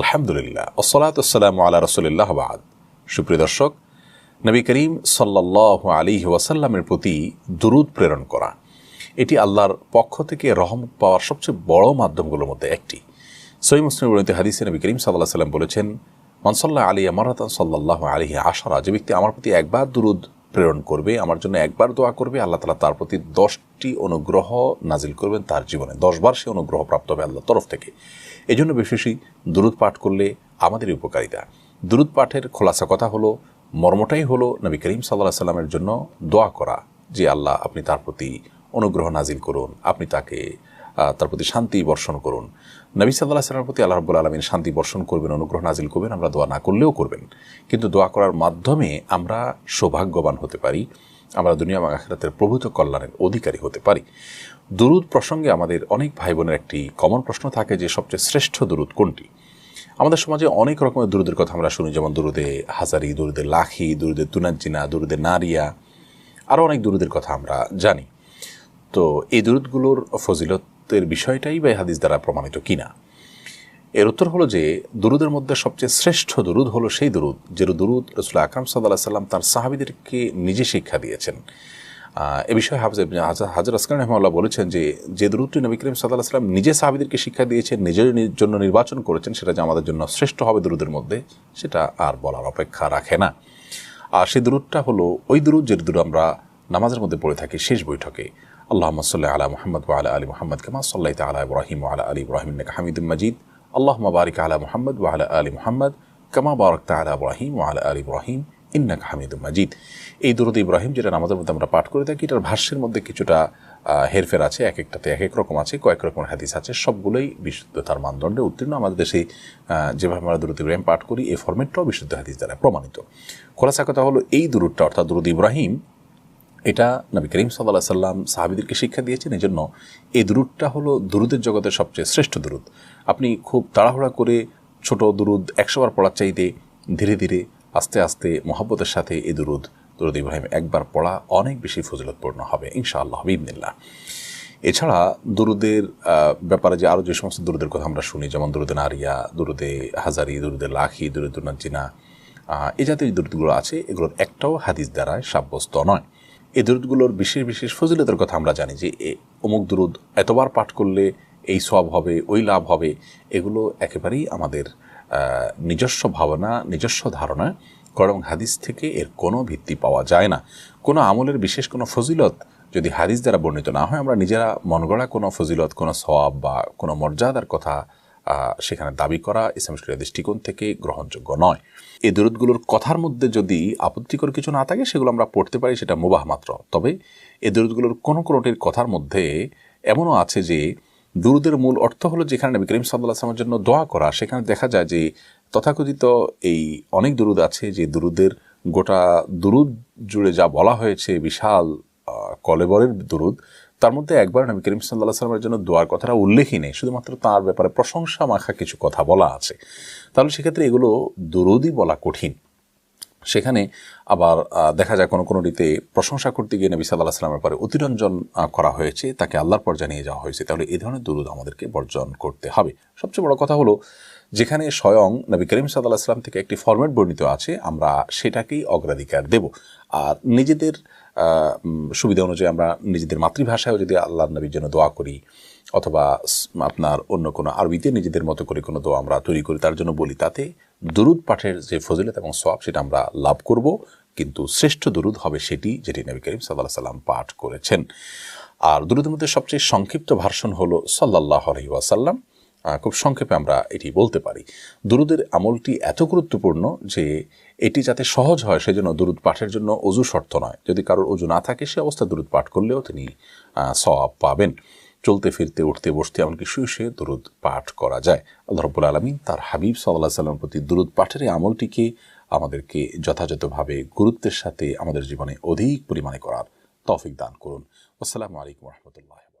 আলহামদুলিল্লাহ ওসলাতাম আল্লাহ রসুলিল্লাহ বাদ। সুপ্রিয় দর্শক, নবী করিম সাল্লাহ আলী ওয়াসাল্লামের প্রতি দুরুদ প্রেরণ করা, এটি আল্লাহর পক্ষ থেকে রহম পাওয়ার সবচেয়ে বড় মাধ্যমগুলোর মধ্যে একটি। সই মুসলিম বর্ণিত হাদিসে নবী করিম সাল্লাহ সাল্লাম বলেছেন মনসল্লাহ আলী আমারাতান সাল্লাহ আলিহি আশারা যে ব্যক্তি আমার প্রতি একবার দুরুদ প্রেরণ করবে, আমার জন্য একবার দোয়া করবে, আল্লাহ তালা তার প্রতি দশটি অনুগ্রহ নাজিল করবেন তার জীবনে। দশবার সে অনুগ্রহ প্রাপ্ত হবে আল্লাহর তরফ থেকে। এই জন্য বিশেষই দুরুদ পাঠ করলে আমাদেরই উপকারিতা। দুরুদ পাঠের খোলাসা কথা হলো, মর্মটাই হলো নবী করিম সাল্লাহ সাল্লামের জন্য দোয়া করা যে, আল্লাহ আপনি তার প্রতি অনুগ্রহ নাজিল করুন, আপনি তাকে তার প্রতি শান্তি বর্ষণ করুন। নবী সাল্লাহ সাল্লামের প্রতি আল্লাহ রব্বুল আলমিন শান্তি বর্ষণ করবেন, অনুগ্রহ নাজিল করবেন, আমরা দোয়া না করলেও করবেন। কিন্তু দোয়া করার মাধ্যমে আমরা সৌভাগ্যবান হতে পারি, আমরা দুনিয়া এবং আখেরাতের প্রভূত কল্যাণের অধিকারী হতে পারি। দুরুদ প্রসঙ্গে আমাদের অনেক ভাই বোনের একটি কমন প্রশ্ন থাকে যে, সবচেয়ে শ্রেষ্ঠ দুরুদ কোনটি? আমাদের সমাজে অনেক রকমের দুরুদের কথা আমরা শুনি, যেমন দুরুদে হাজারি, দুরুদে লাখি, দুরুদে তুনাজ্জিনা, দুরুদে নারিয়া আরও অনেক দুরুদের কথা আমরা জানি। তো এই দুরুদগুলোর ফজিলতের বিষয়টাই বা হাদিস দ্বারা প্রমাণিত কিনা? এর উত্তর হলো যে, দুরুদের মধ্যে সবচেয়ে শ্রেষ্ঠ দুরুদ হলো সেই দুরুদ, যে দুরুদ রসুল আকরাম সাল্লাহ সাল্লাম তার সাহাবিদেরকে নিজে শিক্ষা দিয়েছেন। এ বিষয়ে হাফজ হাজার আসকান রহমাল্লাহ বলেছেন যে যে দুরুদটি নবী করিম সাল্লাহ সাল্লাম নিজে সাহাবিদেরকে শিক্ষা দিয়েছেন, নিজের জন্য নির্বাচন করেছেন, সেটা যে আমাদের জন্য শ্রেষ্ঠ হবে দুরুদের মধ্যে, সেটা আর বলার অপেক্ষা রাখে না। আর সেই দুরুদটা হলো, ওই দুরুদ যে দুরুদ আমরা নামাজের মধ্যে পড়ে থাকি শেষ বৈঠকে আল্লাহ সাল্লাহ আলা মোহাম্মদ আলা আলী মোহাম্মদ কামা সাল্লাহ তালা ইব্রাহিম আলা আলী ইব্রাহিম হামিদুল মজিদ। আল্লাহ বারিক আলা মোহাম্মদ ওয়ালা আলী মোহাম্মদ কামা বারক তালা ইব্রাহিম ওয়ালা আলী ইব্রাহিম ইন্নাক হামিদুল মাজিদ। এই দুরুদ ইব্রাহিম যেটা আমাদের মধ্যে আমরা পাঠ করে থাকি, এটার ভাষ্যের মধ্যে কিছুটা হেরফের আছে, এক একটাতে এক এক রকম আছে, কয়েক রকমের হাদিস আছে, সবগুলোই বিশুদ্ধতার মানদণ্ডে উত্তীর্ণ। আমাদের দেশে যেভাবে আমরা দুরুদ ইব্রাহিম পাঠ করি এই ফর্মেটটাও বিশুদ্ধ হাদিস দ্বারা প্রমাণিত। খোলাসা কথা হলো, এই দুরুদটা অর্থাৎ দুরুদ ইব্রাহিম এটা নবী করিম সাল্লাহ সাল্লাম সাহাবিদেরকে শিক্ষা দিয়েছেন এই জন্য এই দুরুদটা হলো দুরুদের জগতের সবচেয়ে শ্রেষ্ঠ দুরুদ। আপনি খুব তাড়াহুড়া করে ছোট দুরুদ একশোবার পড়ার চাইতে ধীরে ধীরে আস্তে আস্তে মহাব্বতের সাথে এই দুরুদ দুরুদ ইব্রাহিম একবার পড়া অনেক বেশি ফজিলতপূর্ণ হবে, ইনশাআল্লাহ বিদিনিল্লা এছাড়া দুরুদের ব্যাপারে যে আরও যে সমস্ত দুরুদের কথা আমরা শুনি, যেমন দুরুদে নারিয়া, দুরুদে হাজারি, দুরুদে লাখি, দুরুদ নাজিনা এই জাতীয় দুরুদগুলো আছে, এগুলোর একটাও হাদিস দ্বারায় সাব্যস্ত নয়। এই দুরুদগুলোর বিশেষ বিশেষ ফজিলতের কথা আমরা জানি যে অমুক দুরুদ এতবার পাঠ করলে এই সব হবে, ওই লাভ হবে, এগুলো একেবারেই আমাদের নিজস্ব ভাবনা, নিজস্ব ধারণা করং হাদিস থেকে এর কোনো ভিত্তি পাওয়া যায় না। কোনো আমলের বিশেষ কোনো ফজিলত যদি হাদিস দ্বারা বর্ণিত না হয়, আমরা নিজেরা মন গড়া কোনো ফজিলত, কোনো সওয়াব বা কোনো মর্যাদার কথা সেখানে দাবি করা ইসলাম শরিয়া দৃষ্টিকোণ থেকে গ্রহণযোগ্য নয়। এই দূরতগুলোর কথার মধ্যে যদি আপত্তিকর কিছু না থাকে, সেগুলো আমরা পড়তে পারি, সেটা মুবাহ মাত্র। তবে এই দূরতগুলোর কোনো কোনোটির কথার মধ্যে এমনও আছে যে, দুরুদের মূল অর্থ হলো যেখানে নবী করিম সাল্লাহ আসলামের জন্য দোয়া করা, সেখানে দেখা যায় যে, তথাকথিত এই অনেক দুরুদ আছে যে, দুরুদের গোটা দুরুদ জুড়ে যা বলা হয়েছে, বিশাল কলেবরের দুরুদ তার মধ্যে একবার নবী করিম সাল্লাহ সাল্লামের জন্য দোয়ার কথাটা উল্লেখই নেই, শুধুমাত্র তার ব্যাপারে প্রশংসা মাখা কিছু কথা বলা আছে। তাহলে সেক্ষেত্রে এগুলো দুরুদই বলা কঠিন। সেখানে আবার দেখা যায় কোনো কোনোটিতে প্রশংসা করতে গিয়ে নবী সাল্লাহ সাল্লামের পরে অতিরঞ্জন করা হয়েছে, তাকে আল্লাহর পর জানিয়ে যাওয়া হয়েছে। তাহলে এই ধরনের দুরুদ আমাদেরকে বর্জন করতে হবে। সবচেয়ে বড় কথা হলো যেখানে স্বয়ং নবী করিম সাল্লাহ সাল্লাম থেকে একটি ফরম্যাট বর্ণিত আছে, আমরা সেটাকেই অগ্রাধিকার দেব। আর নিজেদের সুবিধা অনুযায়ী আমরা নিজেদের মাতৃভাষায়ও যদি আল্লাহ নবীর জন্য দোয়া করি, অথবা আপনার অন্য কোনো আরবিতে নিজেদের মতো করে কোনো দোয়া আমরা তৈরি করি, তার জন্য বলি, তাতে দুরুদ পাঠের যে ফজিলত এবং সব সেটা আমরা লাভ করব, কিন্তু শ্রেষ্ঠ দুরুদ হবে সেটি যেটি নবী করিম সাল্লাহ সাল্লাম পাঠ করেছেন। আর দুরুদের মধ্যে সবচেয়ে সংক্ষিপ্ত ভার্সন হলো সাল্লাহ আলহি ওয়াসাল্লাম। খুব সংক্ষেপে আমরা এটি বলতে পারি। দুরুদের আমলটি এত গুরুত্বপূর্ণ যে এটি যাতে সহজ হয়, সেজন্য দুরুদ পাঠের জন্য অজু শর্ত নয়। যদি কারোর অজু না থাকে, সে অবস্থা দুরুদ পাঠ করলেও তিনি সওয়াব পাবেন। চলতে, ফিরতে, উঠতে, বসতে, এমনকি শুয়ে শুয়ে দুরুদ পাঠ করা যায়। আল্লাহ আলমিন তার হাবিব সাল্লাহ সাল্লামের প্রতি দুরুদ পাঠের এই আমলটিকে আমাদেরকে যথাযথভাবে গুরুত্বের সাথে আমাদের জীবনে অধিক পরিমাণে করার তৌফিক দান করুন। আসসালামু আলাইকুম রহমতুল্লাহ